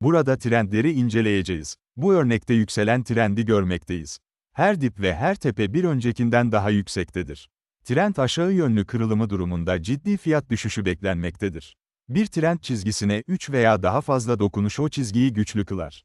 Burada trendleri inceleyeceğiz. Bu örnekte yükselen trendi görmekteyiz. Her dip ve her tepe bir öncekinden daha yüksektedir. Trend aşağı yönlü kırılımı durumunda ciddi fiyat düşüşü beklenmektedir. Bir trend çizgisine 3 veya daha fazla dokunuş o çizgiyi güçlü kılar.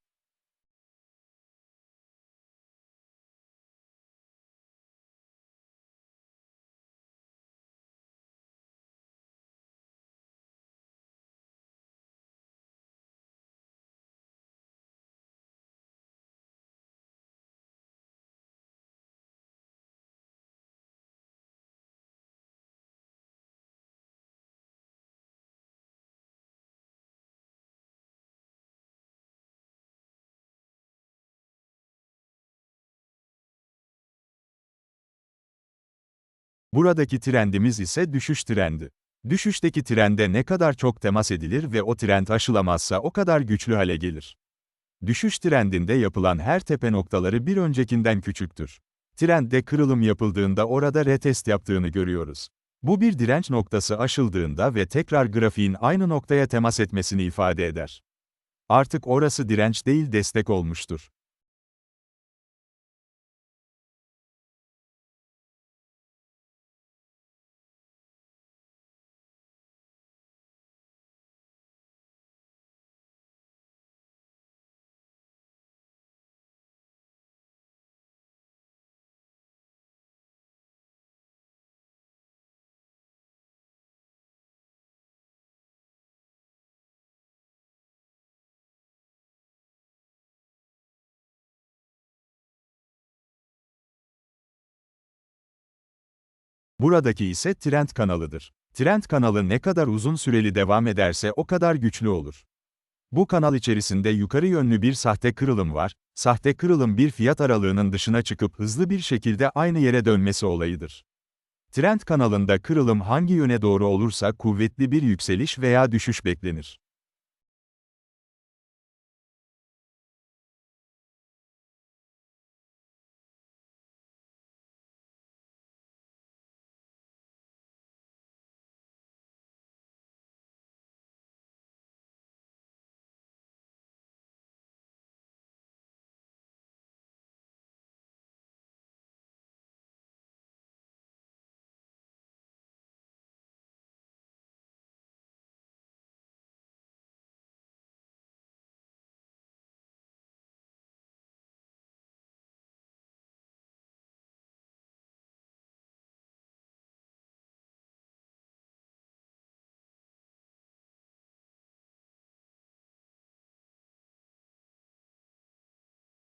Buradaki trendimiz ise düşüş trendi. Düşüşteki trende ne kadar çok temas edilir ve o trend aşılamazsa o kadar güçlü hale gelir. Düşüş trendinde yapılan her tepe noktaları bir öncekinden küçüktür. Trendde kırılım yapıldığında orada retest yaptığını görüyoruz. Bu bir direnç noktası aşıldığında ve tekrar grafiğin aynı noktaya temas etmesini ifade eder. Artık orası direnç değil destek olmuştur. Buradaki ise trend kanalıdır. Trend kanalı ne kadar uzun süreli devam ederse o kadar güçlü olur. Bu kanal içerisinde yukarı yönlü bir sahte kırılım var, sahte kırılım bir fiyat aralığının dışına çıkıp hızlı bir şekilde aynı yere dönmesi olayıdır. Trend kanalında kırılım hangi yöne doğru olursa kuvvetli bir yükseliş veya düşüş beklenir.